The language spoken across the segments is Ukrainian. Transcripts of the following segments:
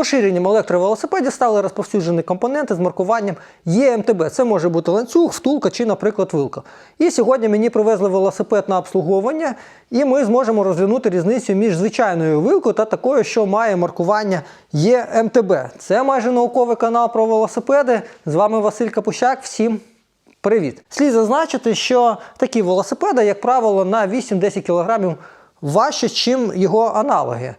Поширенням електровелосипедів стали розповсюджені компоненти з маркуванням ЄМТБ. Це може бути ланцюг, втулка чи, наприклад, вилка. І сьогодні мені привезли велосипед на обслуговування, і ми зможемо розглянути різницю між звичайною вилкою та такою, що має маркування ЄМТБ. Це майже науковий канал про велосипеди. З вами Василь Капущак. Всім Привіт! Слід зазначити, що такі велосипеди, як правило, на 8-10 кг важче, ніж його аналоги.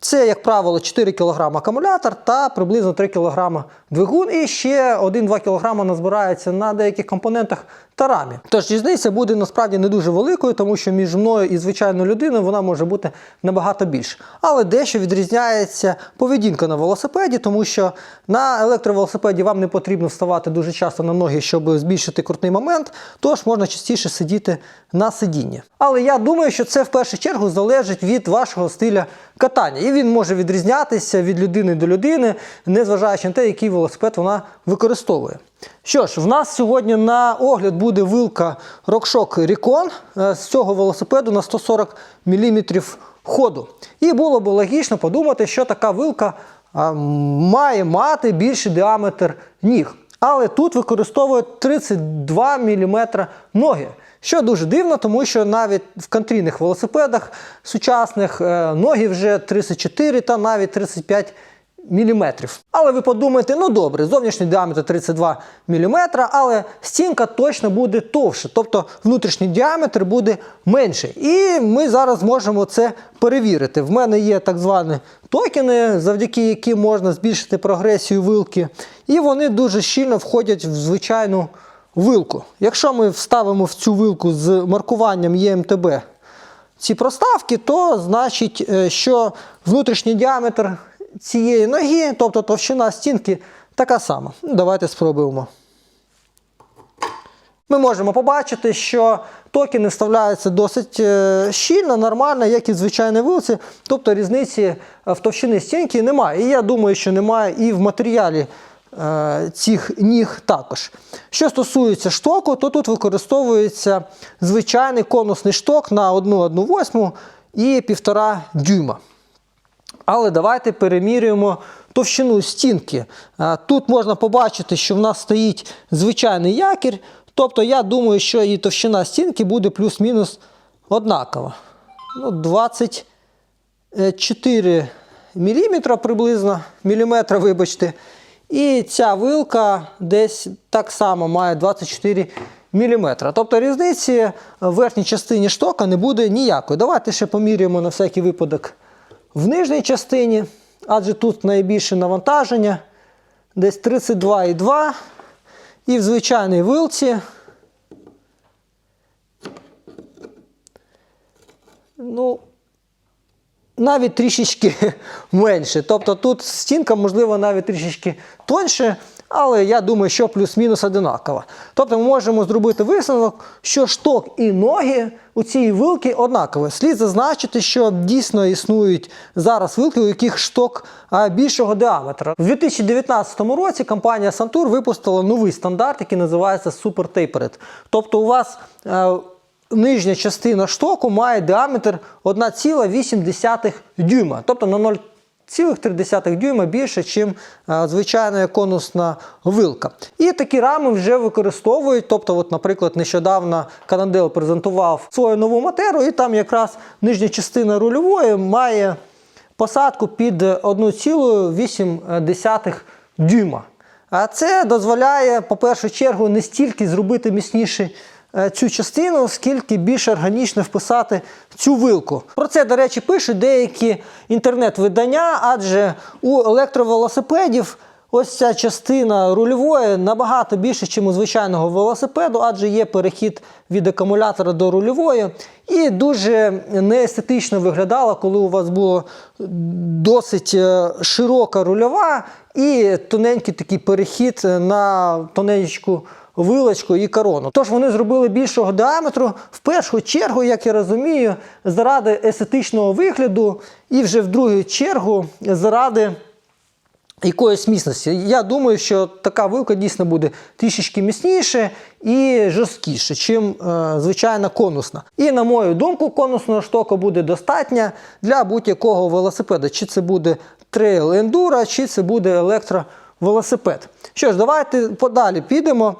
Це, як правило, 4 кг акумулятор та приблизно 3 кг двигун, і ще 1-2 кг назбирається на деяких компонентах та рамі. Тож різниця буде насправді не дуже великою, тому що між мною і звичайною людиною вона може бути набагато більше. Але дещо відрізняється поведінка на велосипеді, тому що на електровелосипеді вам не потрібно вставати дуже часто на ноги, щоб збільшити крутний момент, тож можна частіше сидіти на сидінні. Але я думаю, що це в першу чергу залежить від вашого стиля катання. І він може відрізнятися від людини до людини, незважаючи на те, який велосипед вона використовує. Що ж, в нас сьогодні на огляд буде вилка RockShox Recon е, з цього велосипеду на 140 мм ходу. І було б логічно подумати, що така вилка має мати більший діаметр ніг. Але тут використовують 32 мм ноги. Що дуже дивно, тому що навіть в контрійних велосипедах сучасних е, ноги вже 34 та навіть 35 мм. Але ви подумаєте, ну добре, зовнішній діаметр 32 мм, але стінка точно буде товше, тобто внутрішній діаметр буде менший. І ми зараз зможемо це перевірити. В мене є так звані токени, завдяки яким можна збільшити прогресію вилки, і вони дуже щільно входять в звичайну вилку. Якщо ми вставимо в цю вилку з маркуванням ЄМТБ ці проставки, то значить, е, що внутрішній діаметр цієї ноги, тобто товщина стінки, така сама. Ну, Давайте спробуємо. Ми можемо побачити, що токени вставляються досить е, щільно, нормально, як і в звичайній вилці. Тобто різниці е, в товщині стінки немає. І я думаю, що немає і в матеріалі цих ніг також. Що стосується штоку, то тут використовується звичайний конусний шток на 1,1 і 1,5 дюйма. Але давайте перемірюємо товщину стінки. Тут можна побачити, що в нас стоїть звичайний якір. Тобто, я думаю, що і товщина стінки буде плюс-мінус однакова. Ну, 24 мм приблизно, міліметра, вибачте. І ця вилка десь так само має 24 мм. Тобто різниці в верхній частині штока не буде ніякої. Давайте ще поміряємо на всякий випадок в нижній частині, адже тут найбільше навантаження, десь 32,2. І в звичайній вилці. Ну, навіть трішечки менше. Тобто тут стінка, можливо, навіть трішечки тоньше, але я думаю, що плюс-мінус одинакова. Тобто ми можемо зробити висновок, що шток і ноги у цій вилки однакові. Слід зазначити, що дійсно існують зараз вилки, у яких шток більшого діаметра. У 2019 році компанія Santur випустила новий стандарт, який називається Super Tapered. Тобто у вас е, нижня частина штоку має діаметр 1,8 дюйма, тобто на 0,3 дюйма більше, ніж звичайна конусна вилка. І такі рами вже використовують. Тобто, от, наприклад, нещодавно Канадел презентував свою нову матеру, і там якраз нижня частина рульової має посадку під 1,8 дюйма. А це дозволяє, по першу чергу, не стільки зробити міцніший е, цю частину, скільки більш органічно вписати цю вилку. Про це, до речі, пишуть деякі інтернет-видання, адже у електровелосипедів ось ця частина рульової набагато більше, ніж у звичайного велосипеду, адже є перехід від акумулятора до рульової. І дуже неестетично виглядало, коли у вас була досить е, широка рульова і тоненький такий перехід на тоненьку вилочку і корону. Тож вони зробили більшого діаметру, в першу чергу, як я розумію, заради естетичного вигляду, і вже в другу чергу заради якоїсь міцності. Я думаю, що така вилка дійсно буде трішечки міцніше і жорсткіше, чим е, звичайна конусна. І на мою думку, конусного штока буде достатньо для будь-якого велосипеда. Чи це буде трейл ендура, чи це буде електровелосипед. Що ж, давайте подалі підемо.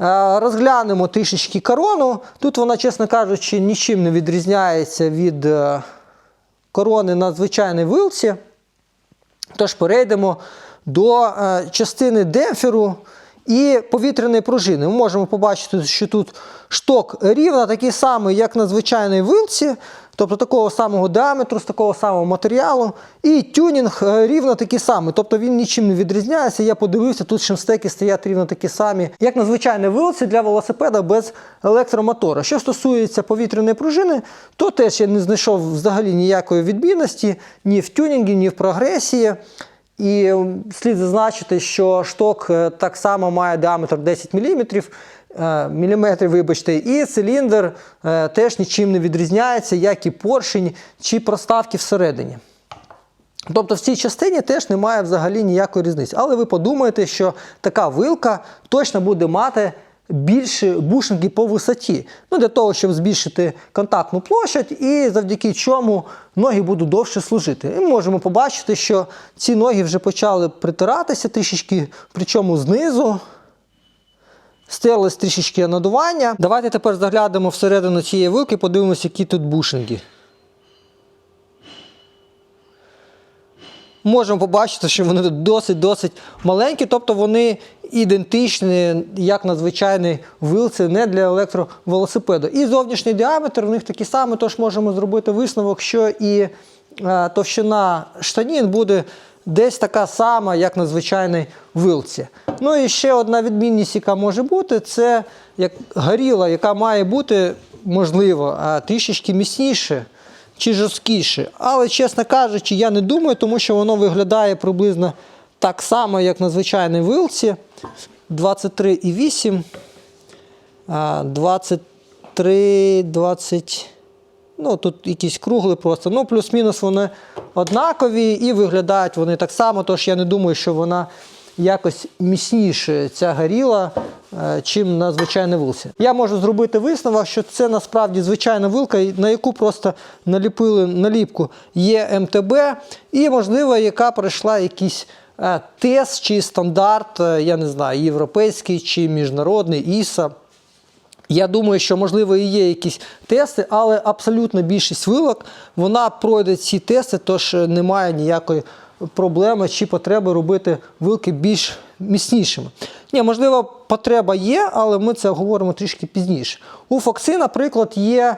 Е, Розглянемо трішечки корону. Тут вона, чесно кажучи, нічим не відрізняється від е, корони на звичайній вилці. Тож перейдемо до е, частини демпферу і повітряної пружини. Ми можемо побачити, що тут шток рівно такий самий, як на звичайній вилці, тобто такого самого діаметру, з такого самого матеріалу. І тюнінг е, рівно такий самий, тобто він нічим не відрізняється. Я подивився, тут шимстеки стоять рівно такі самі, як на звичайній вилці для велосипеда без електромотора. Що стосується повітряної пружини, то теж я не знайшов взагалі ніякої відмінності ні в тюнінгі, ні в прогресії. І слід зазначити, що шток е, так само має діаметр 10 мм, міліметрів, вибачте, і циліндр е, теж нічим не відрізняється, як і поршень чи проставки всередині. Тобто в цій частині теж немає взагалі ніякої різниці. Але ви подумаєте, що така вилка точно буде мати більше бушинги по висоті. Ну, для того, щоб збільшити контактну площадь, і завдяки чому ноги будуть довше служити. І ми можемо побачити, що ці ноги вже почали притиратися трішечки, причому знизу. Стерлись трішечки надування. Давайте тепер заглянемо всередину цієї вилки, подивимося, які тут бушинги. Можемо побачити, що вони досить-досить маленькі, тобто вони ідентичні, як на звичайній вилці, не для електровелосипеду. І зовнішній діаметр у них такий самий, тож можемо зробити висновок, що і е, товщина штанін буде десь така сама, як на звичайній вилці. Ну і ще одна відмінність, яка може бути, це як горіла, яка має бути, можливо, трішечки міцніше чи жорсткіше. Але, чесно кажучи, я не думаю, тому що воно виглядає приблизно так само, як на звичайній вилці. 23,8, а, 23, 20. Ну, тут якісь кругли просто. Ну, плюс-мінус вони однакові і виглядають вони так само, тож я не думаю, що вона якось міцніше ця горіла, чим на звичайній вилці. Я можу зробити висновок, що це насправді звичайна вилка, на яку просто наліпили наліпку ЄМТБ, і, можливо, яка пройшла якийсь е, тест чи стандарт, е, я не знаю, європейський чи міжнародний ІСА. Я думаю, що можливо і є якісь тести, але абсолютно більшість вилок вона пройде ці тести, тож немає ніякої проблеми чи потреби робити вилки більш міцнішими. Ні, можливо, потреба є, але ми це говоримо трішки пізніше. У Foxy, наприклад, є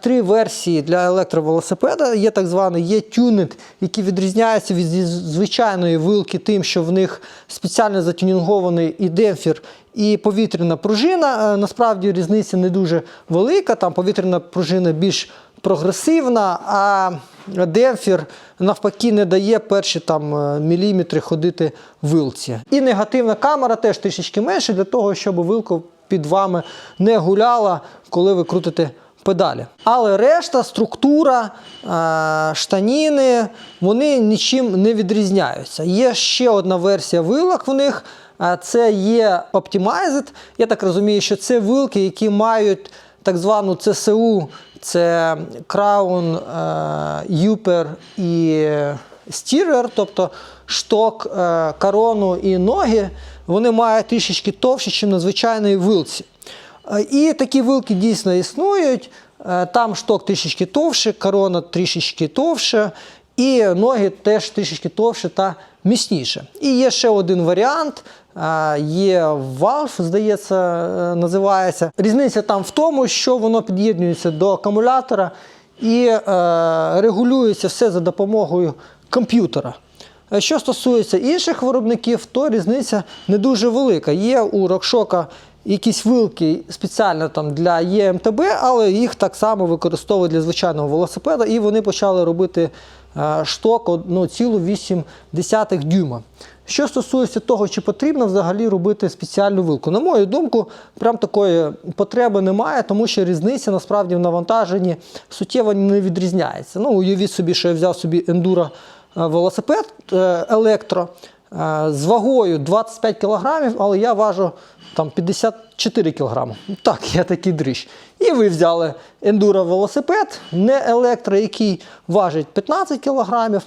три версії для електровелосипеда. Є так званий є тюнинг, який відрізняється від звичайної вилки тим, що в них спеціально затюнінгований і демпфер, і повітряна пружина. Е, Насправді різниця не дуже велика. Там повітряна пружина більш прогресивна, а демпфер навпаки не дає перші там е, міліметри ходити вилці. І негативна камера теж трішечки менше для того, щоб вилка під вами не гуляла, коли ви крутите педалі. Але решта, структура, е, штаніни, вони нічим не відрізняються. Є ще одна версія вилок в них. Це є Optimized. Я так розумію, що це вилки, які мають так звану ЦСУ, це Crown, е, Upper і Steerer, тобто шток, е, корону і ноги, вони мають трішечки товщі, ніж на звичайній вилці. Е, І такі вилки дійсно існують. Там шток трішечки товще, корона трішечки товше, і ноги теж трішечки товше та міцніше. І є ще один варіант. Є Valve, здається, е, називається. Різниця там в тому, що воно під'єднується до акумулятора і е, регулюється все за допомогою комп'ютера. Е, Що стосується інших виробників, то різниця не дуже велика. Є у RockShox якісь вилки спеціально там для ЄМТБ, але їх так само використовують для звичайного велосипеда, і вони почали робити е, шток 1,8 дюйма. Що стосується того, чи потрібно взагалі робити спеціальну вилку, на мою думку, прям такої потреби немає, тому що різниця насправді в навантаженні суттєво не відрізняється. Ну, уявіть собі, що я взяв собі ендуро е, велосипед е, електро з вагою 25 кг, але я важу там 54 кг. Так, я такий дріж. І ви взяли ендуро велосипед, не електро, який важить 15 кг.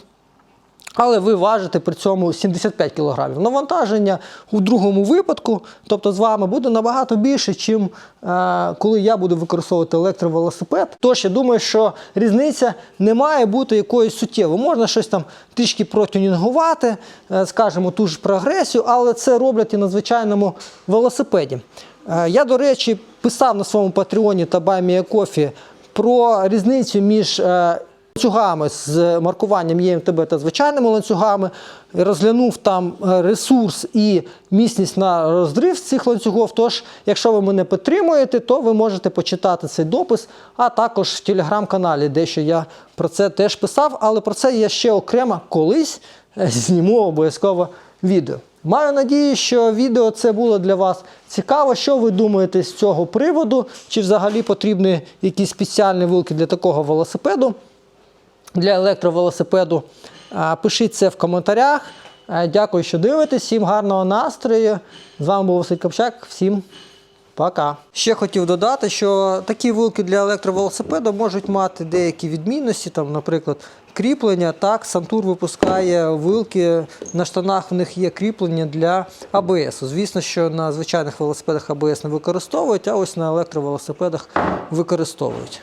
Але ви важите при цьому 75 кг. Навантаження у другому випадку, тобто з вами, буде набагато більше, чим е, коли я буду використовувати електровелосипед. Тож я думаю, що різниця не має бути якоюсь суттєвою. Можна щось там трішки протюнінгувати, е, скажімо, ту ж прогресію, але це роблять і на звичайному велосипеді. Е, Я, до речі, писав на своєму патреоні та Coffee про різницю між е, ланцюгами з маркуванням ЄМТБ та звичайними ланцюгами. Розглянув там е, ресурс і міцність на розрив цих ланцюгів. Тож, якщо ви мене підтримуєте, то ви можете почитати цей допис, а також в телеграм-каналі, дещо я про це теж писав, але про це я ще окремо колись е, зніму обов'язково відео. Маю надію, що відео це було для вас цікаво. Що ви думаєте з цього приводу? Чи взагалі потрібні якісь спеціальні вилки для такого велосипеду, для електровелосипеду? Пишіть це в коментарях. Дякую, що дивитесь. Всім гарного настрою. З вами був Василь Копчак. Всім Пока. Ще хотів додати, що такі вилки для електровелосипеда можуть мати деякі відмінності, там, наприклад, кріплення. Так, Сантур випускає вилки, на штанах в них є кріплення для АБС. Звісно, що на звичайних велосипедах АБС не використовують, а ось на електровелосипедах використовують.